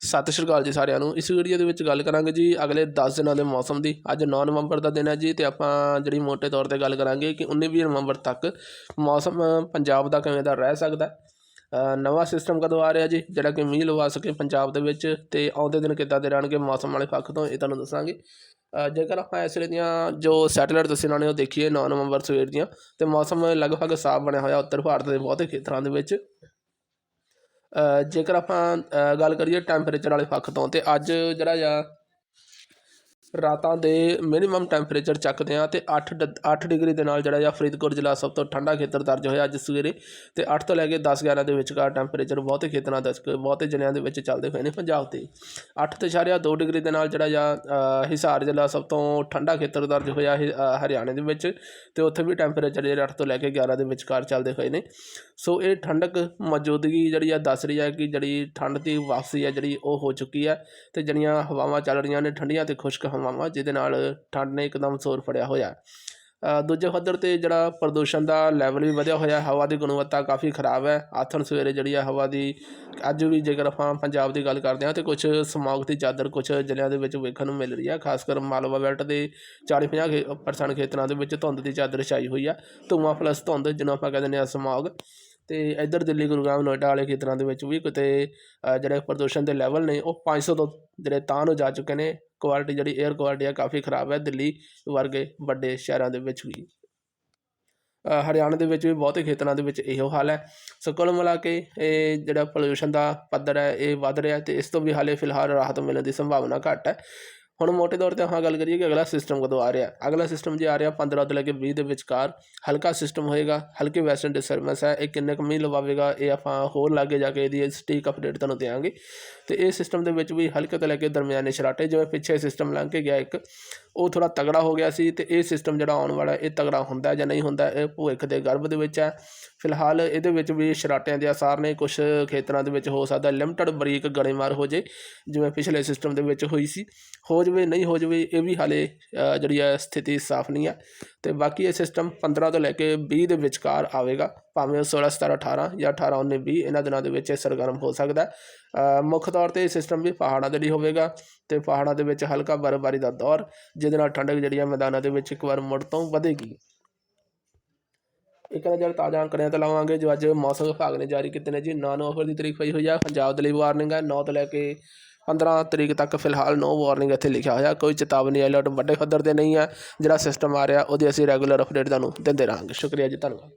ਸਤਿ ਸ਼੍ਰੀ ਅਕਾਲ ਜੀ ਸਾਰਿਆਂ ਨੂੰ। ਇਸ ਵੀਡੀਓ ਦੇ ਵਿੱਚ ਗੱਲ ਕਰਾਂਗੇ ਜੀ ਅਗਲੇ 10 ਦਿਨਾਂ ਦੇ ਮੌਸਮ ਦੀ। ਅੱਜ 9 ਨਵੰਬਰ ਦਾ ਦਿਨ ਹੈ ਜੀ ਤੇ ਆਪਾਂ ਜਿਹੜੀ ਮੋٹے ਤੌਰ ਤੇ ਗੱਲ ਕਰਾਂਗੇ ਕਿ 19-20 ਨਵੰਬਰ ਤੱਕ ਮੌਸਮ ਪੰਜਾਬ ਦਾ ਕਿਵੇਂ ਦਾ ਰਹਿ ਸਕਦਾ ਨਵਾਂ ਸਿਸਟਮ ਕਦੋਂ ਆ ਰਿਹਾ ਜੀ? ਜਿਹੜਾ ਕਿ ਮੀਂਹ ਲਵਾ ਸਕੇ ਪੰਜਾਬ ਦੇ ਵਿੱਚ ਤੇ ਆਉਂਦੇ ਦਿਨ ਕਿੱਦਾਂ ਦੇ ਰਹਿਣਗੇ ਮੌਸਮ ਵਾਲੇ ਪੱਖ ਤੋਂ ਇਹ ਤੁਹਾਨੂੰ ਦੱਸਾਂਗੇ। ਜੇਕਰ ਆਪਾਂ ਇਸ ਵੇਲੇ ਦੀਆਂ ਜੋ ਸੈਟੇਲਾਈਟ ਤਸਵੀਰਾਂ ਨੇ ਉਹ ਦੇਖੀਏ 9 ਨਵੰਬਰ ਸਵੇਰ ਦੀਆਂ ਤੇ ਮੌਸਮ ਲਗਭਗ ਸਾਫ਼ ਬਣਿਆ ਹੋਇਆ ਉੱਤਰ ਭਾਰਤ ਦੇ ਬਹੁਤੇ ਖੇਤਰਾਂ ਦੇ ਵਿੱਚ। ਜੇਕਰ ਆਪਾਂ ਗੱਲ ਕਰੀਏ ਟੈਂਪਰੇਚਰ ਵਾਲੇ ਪੱਖ ਤੋਂ, ਤੇ ਅੱਜ ਜਿਹੜਾ ਆ, ਰਾਤਾਂ ਦੇ ਮਿਨੀਮਮ ਟੈਂਪਰੇਚਰ ਚੱਕਦੇ ਆ ਤੇ 8 8 ਡਿਗਰੀ ਦੇ ਨਾਲ ਜਿਹੜਾ ਆ ਫਰੀਦਕੋਟ ਜ਼ਿਲ੍ਹਾ ਸਭ ਤੋਂ ਠੰਡਾ ਖੇਤਰ ਦਰਜ ਹੋਇਆ ਅੱਜ ਸਵੇਰੇ, ਤੇ 8 ਤੋਂ ਲੈ ਕੇ 10 11 ਦੇ ਵਿਚਕਾਰ ਟੈਂਪਰੇਚਰ ਬਹੁਤੇ ਖੇਤਰਾਂ ਦਾ, ਬਹੁਤੇ ਜ਼ਿਲ੍ਹਿਆਂ ਦੇ ਵਿੱਚ ਚੱਲਦੇ ਹੋਏ ਨੇ ਪੰਜਾਬ ਤੇ। 8.2 ਡਿਗਰੀ ਦੇ ਨਾਲ ਜਿਹੜਾ ਆ ਹਿਸਾਰ ਜ਼ਿਲ੍ਹਾ ਸਭ ਤੋਂ ਠੰਡਾ ਖੇਤਰ ਦਰਜ ਹੋਇਆ ਹਰਿਆਣੇ ਦੇ ਵਿੱਚ, ਤੇ ਉੱਥੇ ਵੀ ਟੈਂਪਰੇਚਰ ਜਿਹੜੇ 8 ਤੋਂ ਲੈ ਕੇ 11 ਦੇ ਵਿਚਕਾਰ ਚੱਲਦੇ ਹੋਏ ਨੇ। ਸੋ ਇਹ ਠੰਡਕ ਮੌਜੂਦਗੀ ਜਿਹੜੀ ਆ ਦੱਸ ਰਹੀ ਹੈ ਕਿ ਜਿਹੜੀ ਠੰਡ ਦੀ ਵਾਪਸੀ ਹੈ ਜਿਹੜੀ ਉਹ ਹੋ ਚੁੱਕੀ ਹੈ ਤੇ ਜਿਹੜੀਆਂ ਹਵਾਵਾਂ ਚੱਲ ਰਹੀਆਂ ਨੇ ਠੰਡੀਆਂ ਤੇ ਖੁਸ਼ਕ ਹਵਾਵਾਂ, ਜਿਹਦੇ ਨਾਲ ਠੰਡ ਨੇ ਇੱਕਦਮ ਜ਼ੋਰ ਫੜਿਆ ਹੋਇਆ। ਦੂਜੇ ਪੱਧਰ ਤੇ ਜਿਹੜਾ ਪ੍ਰਦੂਸ਼ਣ ਦਾ ਲੈਵਲ ਵੀ ਵਧਿਆ ਹੋਇਆ, ਹਵਾ ਦੀ ਗੁਣਵੱਤਾ ਕਾਫੀ ਖਰਾਬ ਹੈ। ਆਥਣ ਸਵੇਰੇ ਜਿਹੜੀ ਆ ਹਵਾ ਦੀ, ਅੱਜ ਵੀ ਜੇਕਰ ਆਪਾਂ ਪੰਜਾਬ ਦੀ ਗੱਲ ਕਰਦੇ ਹਾਂ ਤੇ ਕੁਝ ਸਮੌਗ ਦੀ ਚਾਦਰ ਕੁਝ ਜ਼ਿਲ੍ਹਿਆਂ ਦੇ ਵਿੱਚ ਵੇਖਣ ਨੂੰ ਮਿਲ ਰਹੀ ਹੈ ਖਾਸ ਕਰ ਮਾਲਵਾ ਬੈਲਟ ਦੇ 40-50 ਪਰਸੈਂਟ ਖੇਤਰਾਂ ਦੇ ਵਿੱਚ ਧੁੰਦ ਦੀ ਚਾਦਰ ਛਾਈ ਹੋਈ ਆ। ਧੂੰਆਂ ਪਲੱਸ ਧੁੰਦ, ਜਿਹਨੂੰ ਆਪਾਂ ਕਹਿੰਦੇ ਨੇ ਸਮੌਗ ਅਤੇ ਇੱਧਰ ਦਿੱਲੀ ਗੁਰੂਗ੍ਰਾਮ ਨੋਇਡਾ ਵਾਲੇ ਖੇਤਰਾਂ ਦੇ ਵਿੱਚ ਵੀ ਕਿਤੇ ਜਿਹੜੇ ਪ੍ਰਦੂਸ਼ਣ ਦੇ ਲੈਵਲ ਨੇ ਉਹ 500 ਤੋਂ ਜਿਹੜੇ ਤਾਂ ਨੂੰ ਜਾ ਚੁੱਕੇ ਨੇ ਕੁਆਲਿਟੀ ਜਿਹੜੀ 에ਅਰ ਕੁਆਲਿਟੀ ਆ ਕਾਫੀ ਖਰਾਬ ਹੈ ਦਿੱਲੀ ਵਰਗੇ ਵੱਡੇ ਸ਼ਹਿਰਾਂ ਦੇ ਵਿੱਚ ਵੀ। ਅ, ਹਰਿਆਣਾ ਦੇ ਵਿੱਚ ਵੀ ਬਹੁਤੇ ਖੇਤਰਾਂ ਦੇ ਵਿੱਚ ਇਹੋ ਹਾਲ ਹੈ। ਸੋ ਕੁੱਲ ਮਿਲਾ ਕੇ ਇਹ ਜਿਹੜਾ ਪੋਲਿਊਸ਼ਨ ਦਾ ਪੱਧਰ ਹੈ ਇਹ ਵੱਧ ਰਿਹਾ ਤੇ ਇਸ ਤੋਂ ਵੀ ਹਾਲੇ ਫਿਲਹਾਲ ਰਾਹਤ ਮਿਲਣ ਦੀ ਸੰਭਾਵਨਾ ਘੱਟ ਹੈ। ਹੁਣ ਮੋਟੇ ਤੌਰ ਤੇ ਆਪਾਂ ਗੱਲ ਕਰੀਏ ਕਿ ਅਗਲਾ ਸਿਸਟਮ ਕਦੋਂ ਆ ਰਿਹਾ। ਅਗਲਾ ਸਿਸਟਮ ਜੇ ਆ ਰਿਹਾ 15 ਤੋਂ ਲੈ ਕੇ 20 ਦੇ ਵਿਚਕਾਰ ਹਲਕਾ ਸਿਸਟਮ ਹੋਏਗਾ, ਹਲਕੀ ਵੈਸਟਰਨ ਡਿਸਟਰਬੈਂਸ ਹੈ, ਇਹ ਕਿੰਨੇ ਕੁ ਮੀਂਹ ਲਵਾਵੇਗਾ, ਇਹ ਆਪਾਂ ਹੋਰ ਲਾਗੇ ਜਾ ਕੇ ਇਹਦੀ ਸਟੀਕ ਅਪਡੇਟ ਤੁਹਾਨੂੰ ਦੇਵਾਂਗੇ ਤੇ ਇਹ ਸਿਸਟਮ ਦੇ ਵਿੱਚ ਵੀ ਹਲਕੇ ਤੋਂ ਲੈ ਕੇ ਦਰਮਿਆਨੇ ਸ਼ਰਾਟੇ ਜਿਵੇਂ ਪਿੱਛੇ ਸਿਸਟਮ ਲੰਘ ਕੇ ਗਿਆ ਇੱਕ, ਉਹ ਥੋੜਾ ਤਗੜਾ ਹੋ ਗਿਆ ਸੀ ਤੇ ਇਹ ਸਿਸਟਮ ਜਿਹੜਾ ਆਉਣ ਵਾਲਾ, ਇਹ ਤਗੜਾ ਹੁੰਦਾ ਜਾਂ ਨਹੀਂ ਹੁੰਦਾ, ਇਹ ਭਵਿੱਖ ਦੇ ਗਰਭ ਦੇ ਵਿੱਚ ਹੈ। ਫਿਲਹਾਲ ਇਹਦੇ ਵਿੱਚ ਵੀ ਸ਼ਰਾਟਿਆਂ ਦੇ ਆਸਾਰ ਨੇ ਕੁਝ ਖੇਤਰਾਂ ਦੇ ਵਿੱਚ ਹੋ ਸਕਦਾ ਲਿਮਟਡ ਬਰੀਕ ਗੜੇਮਾਰ ਹੋ ਜੇ, ਜਿਵੇਂ ਪਿਛਲੇ ਸਿਸਟਮ ਦੇ ਵਿੱਚ ਹੋਈ ਸੀ। ਹੋ ਜਵੇ, ਨਹੀਂ ਹੋ ਜਵੇ, ਇਹ ਵੀ ਹਾਲੇ ਜਿਹੜੀ ਹੈ ਸਥਿਤੀ ਸਾਫ਼ ਨਹੀਂ ਹੈ। ਤੇ ਬਾਕੀ ਇਹ ਸਿਸਟਮ 15 ਤੋਂ ਲੈ ਕੇ 20 ਦੇ ਵਿਚਕਾਰ ਆਵੇਗਾ, ਭਾਵੇਂ ਉਹ 16 17 18 ਜਾਂ 18 19 20 ਇਹਨਾਂ ਦਿਨਾਂ ਦੇ ਵਿੱਚ ਇਹ ਸਰਗਰਮ ਹੋ ਸਕਦਾ ਮੁੱਖ ਤੌਰ ਤੇ ਇਹ ਸਿਸਟਮ ਵੀ ਪਹਾੜਾਂ ਦੇ ਲਈ ਹੋਵੇਗਾ ਤੇ ਪਹਾੜਾਂ ਦੇ ਵਿੱਚ ਹਲਕਾ ਬਰਫ਼ਬਾਰੀ ਦਾ ਦੌਰ, ਜਿਹਦੇ ਨਾਲ ਠੰਡਕ ਜਿਹੜੀ ਹੈ ਮੈਦਾਨਾਂ ਦੇ ਵਿੱਚ ਇੱਕ ਵਾਰ ਮੁੜ ਤੋਂ ਵਧੇਗੀ। ਇੱਕ ਨਜ਼ਰ ਤਾਜ਼ਾ ਅੰਕੜਿਆਂ ਤੇ ਲਾਵਾਂਗੇ, ਜੋ ਅੱਜ ਮੌਸਮ ਵਿਭਾਗ ਨੇ ਜਾਰੀ ਕੀਤੇ ਨੇ। ਜੀ 9 ਨਵੰਬਰ ਦੀ ਤਰੀਕ ਪਈ ਹੋਈ ਆ, ਪੰਜਾਬ ਦੇ ਲਈ ਵਾਰਨਿੰਗ ਹੈ। 9 ਤੋਂ ਲੈ ਕੇ 15 ਤਰੀਕ ਤੱਕ ਫਿਲਹਾਲ ਨੋ ਵਾਰਨਿੰਗ ਇੱਥੇ ਲਿਖਿਆ ਹੋਇਆ, ਕੋਈ ਚੇਤਾਵਨੀ ਅਲਰਟ ਵੱਡੇ ਪੱਧਰ ਤੇ ਨਹੀਂ ਹੈ, ਜਿਹੜਾ ਸਿਸਟਮ ਆ ਰਿਹਾ, ਉਹਦੀ ਅਸੀਂ ਰੈਗੂਲਰ ਅਪਡੇਟ ਤੁਹਾਨੂੰ ਦਿੰਦੇ ਰਹਾਂਗੇ। ਸ਼ੁਕਰੀਆ ਜੀ, ਧੰਨਵਾਦ।